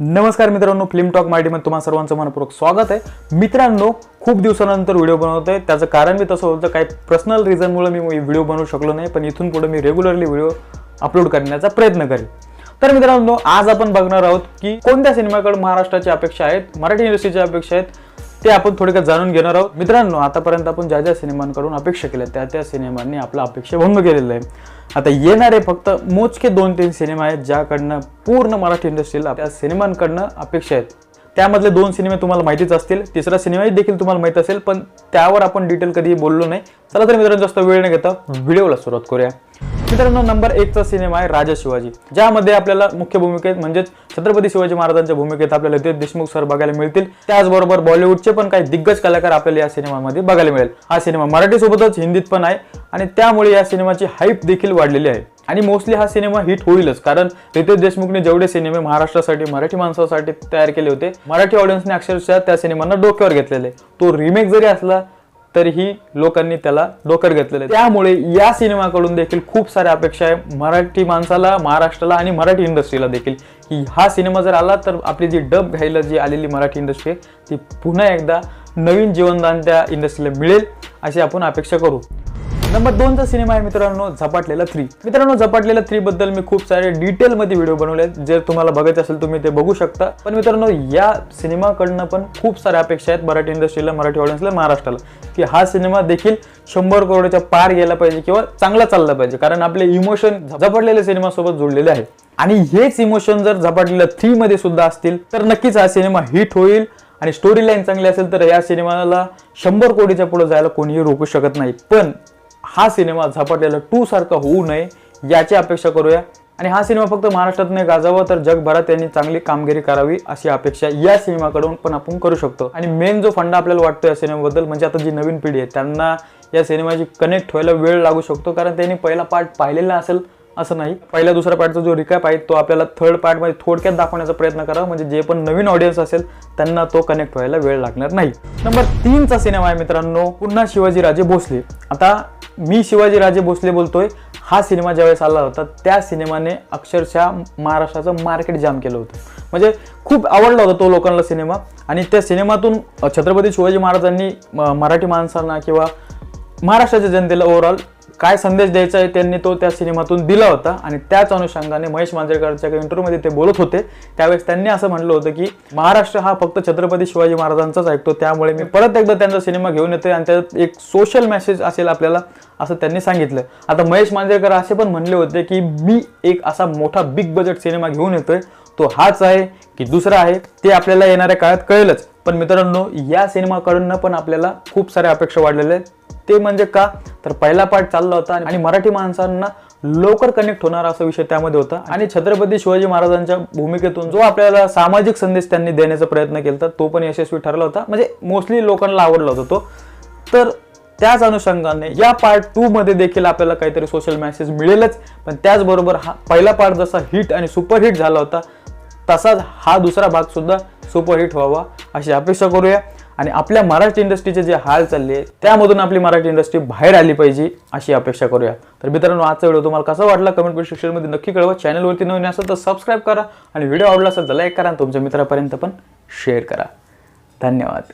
नमस्कार मित्रांनो film talk माहितीमध्ये तुम्हा सर्वांचं मनपूर्वक स्वागत आहे. मित्रांनो खूप दिवसानंतर व्हिडिओ बनवतो आहे. त्याचं कारण मी तसं होतं काही पर्सनल रिझनमुळे मी व्हिडिओ बनवू शकलो नाही पण इथून पुढे मी रेग्युलरली व्हिडिओ अपलोड करण्याचा प्रयत्न करेन. तर मित्रांनो आज आपण बघणार आहोत की कोणत्या सिनेमाकडे महाराष्ट्राची अपेक्षा आहेत मराठी इंडस्ट्रीच्या अपेक्षा आहेत ते आपण थोडक्यात जाणून घेणार आहोत. मित्रांनो आतापर्यंत आपण ज्या ज्या सिनेमांकडून अपेक्षा केल्या त्या त्या सिनेमांनी आपला अपेक्षा भंग केलेला आहे. आता येणारे फक्त मोजके दोन तीन सिनेमा आहेत ज्याकडनं पूर्ण मराठी इंडस्ट्रीला त्या सिनेमांकडनं अपेक्षा आहेत. त्यामधले दोन सिनेमे तुम्हाला माहितीच असतील तिसरा सिनेमाही देखील तुम्हाला माहीत असेल पण त्यावर आपण डिटेल कधी बोललो नाही. चला तर मित्रांनो जास्त वेळ न घेता व्हिडिओला सुरुवात करूया. मित्रांनो नंबर एकचा सिनेमा आहे राजा शिवाजी ज्यामध्ये आपल्याला मुख्य भूमिकेत म्हणजेच छत्रपती शिवाजी महाराजांच्या भूमिकेत आपल्याला रितेश देशमुख सर बघायला मिळतील. त्याचबरोबर बॉलिवूडचे पण काही दिग्गज कलाकार आपल्याला या सिनेमामध्ये बघायला मिळेल. हा सिनेमा मराठीसोबतच हिंदीत पण आहे आणि त्यामुळे या सिनेमाची हाईप देखील वाढलेली आहे. आणि मोस्टली हा सिनेमा हिट होईलच कारण रितेश देशमुखने जेवढे सिनेमे महाराष्ट्रासाठी मराठी माणसासाठी तयार केले होते मराठी ऑडियन्सने अक्षरशः त्या सिनेमांना डोक्यावर घेतलेले. तो रिमेक जरी असला तरीही लोकांनी त्याला डोकर घेतलेलं आहे. त्यामुळे या सिनेमाकडून देखील खूप साऱ्या अपेक्षा आहे. मराठी माणसाला महाराष्ट्राला आणि मराठी इंडस्ट्रीला देखील. की हा सिनेमा जर आला तर आपली जी डब घ्यायला जी आलेली मराठी इंडस्ट्री आहे ती पुन्हा एकदा नवीन जीवनदान त्या इंडस्ट्रीला मिळेल अशी आपण अपेक्षा करू. नंबर दोनचा सिनेमा आहे मित्रांनो झपाटलेला थ्री मित्रांनो झपाटलेला थ्री बद्दल मी खूप सारे डिटेलमध्ये व्हिडिओ बनवले आहेत. जर तुम्हाला बघायचं असेल तुम्ही ते बघू शकता. पण मित्रांनो या सिनेमाकडनं पण खूप साऱ्या अपेक्षा आहेत मराठी इंडस्ट्रीला मराठी ऑडियन्सला महाराष्ट्राला. की हा सिनेमा देखील शंभर करोडच्या पार गेला पाहिजे किंवा चांगला चालला पाहिजे. कारण आपले इमोशन झपाटलेल्या सिनेमासोबत जोडलेले आहे आणि हेच इमोशन जर झपाटलेल्या थ्री मध्ये सुद्धा असतील तर नक्कीच हा सिनेमा हिट होईल. आणि स्टोरी लाईन चांगली असेल तर या सिनेमाला शंभर कोटीच्या पुढे जायला कोणीही रोखू शकत नाही. पण हा सिनेमा झपाटलेला टू सारखा होऊ नये याची अपेक्षा करूया. आणि हा सिनेमा फक्त महाराष्ट्रात नाही गाजावा तर जगभरात त्यांनी चांगली कामगिरी करावी अशी अपेक्षा या सिनेमाकडून पण आपण करू शकतो. आणि मेन जो फंडा आपल्याला वाटतो या सिनेमाबद्दल म्हणजे आता जी नवीन पिढी आहे त्यांना या सिनेमाची कनेक्ट व्हायला वेळ लागू शकतो कारण त्यांनी पहिला पार्ट पाहिलेला असेल असं नाही. पहिल्या दुसऱ्या पार्टचा जो रिकॅप आहे तो आपल्याला थर्ड पार्टमध्ये थोडक्यात दाखवण्याचा प्रयत्न करा. म्हणजे जे पण नवीन ऑडियन्स असेल त्यांना तो कनेक्ट व्हायला वेळ लागणार नाही. नंबर तीनचा सिनेमा आहे मित्रांनो पुन्हा शिवाजीराजे भोसले. आता मी शिवाजीराजे भोसले बोलतोय. हा सिनेमा ज्यावेळेस आला होता त्या सिनेमाने अक्षरशः महाराष्ट्राचं मार्केट जाम केलं होतं. म्हणजे खूप आवडला होता तो लोकांना सिनेमा आणि त्या सिनेमातून छत्रपती शिवाजी महाराजांनी म- मराठी माणसांना किंवा महाराष्ट्राच्या जनतेला ओव्हरऑल काय संदेश द्यायचा आहे त्यांनी तो त्या सिनेमातून दिला होता. आणि त्याच अनुषंगाने महेश मांजरेकरच्या इंटरव्ह्यूमध्ये ते बोलत होते. त्यावेळेस त्यांनी असं म्हटलं होतं की महाराष्ट्र हा फक्त छत्रपती शिवाजी महाराजांचाच ऐकतो. त्यामुळे मी परत एकदा त्यांचा सिनेमा घेऊन येतोय आणि त्यात एक सोशल मेसेज असेल आपल्याला असं त्यांनी सांगितलं. आता महेश मांजरेकर असे पण म्हणले होते की मी एक असा मोठा बिग बजेट सिनेमा घेऊन येतोय. तो हाच आहे की दुसरा आहे ते आपल्याला येणाऱ्या काळात कळेलच. पण मित्रांनो या सिनेमाकडून पण आपल्याला खूप साऱ्या अपेक्षा वाढलेल्या आहेत. ते म्हणजे का? तर पहिला पार्ट चालला होता आणि मराठी माणसांना लवकर कनेक्ट होणार असा विषय त्यामध्ये होता. आणि छत्रपती शिवाजी महाराजांच्या भूमिकेतून जो आपल्याला सामाजिक संदेश त्यांनी देण्याचा प्रयत्न केला तो पण यशस्वी ठरला होता. म्हणजे मोस्टली लोकांना आवडला होता तो. तर त्याच अनुषंगाने या पार्ट टू मध्ये देखील आपल्याला काहीतरी सोशल मेसेज मिळेलच. पण त्याचबरोबर हा पहिला पार्ट जसा हिट आणि सुपरहिट झाला होता तसाच हा दुसरा भाग सुद्धा सुपरहिट व्हावा अशी अपेक्षा करूया. आणि आपल्या मराठी इंडस्ट्रीचे जे हाल चालले त्यामधून आपली मराठी इंडस्ट्री बाहेर आली पाहिजे अशी अपेक्षा करूया. तर मित्रांनो आजचा व्हिडिओ तुम्हाला कसा वाटला कमेंट सेक्शनमध्ये नक्की कळवा. चॅनलवरती नवीन असेल तर सबस्क्राईब करा आणि व्हिडिओ आवडला असेल तर लाईक करा आणि तुमच्या मित्रापर्यंत पण शेअर करा. धन्यवाद.